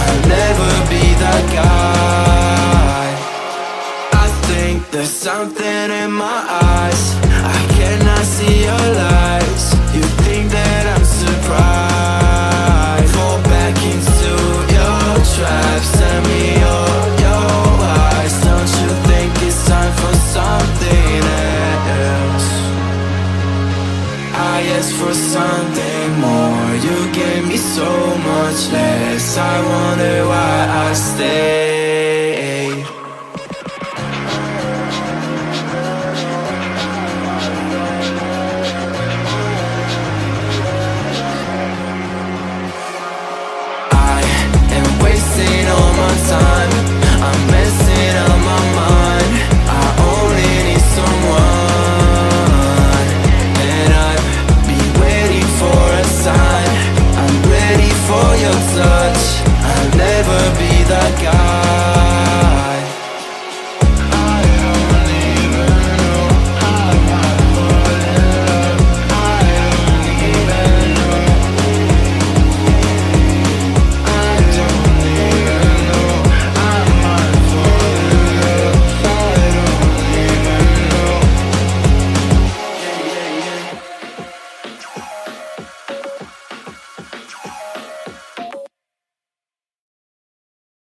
I'll never be that guy. I think there's something in my eyes. I cannot see your lies. You think that I'm surprised. Fall back into your trap. Send me your Don't you think it's time for something else? I ask for something more gave me so much less. I wonder why I stay. I am wasting all my time. I'll never be that guy.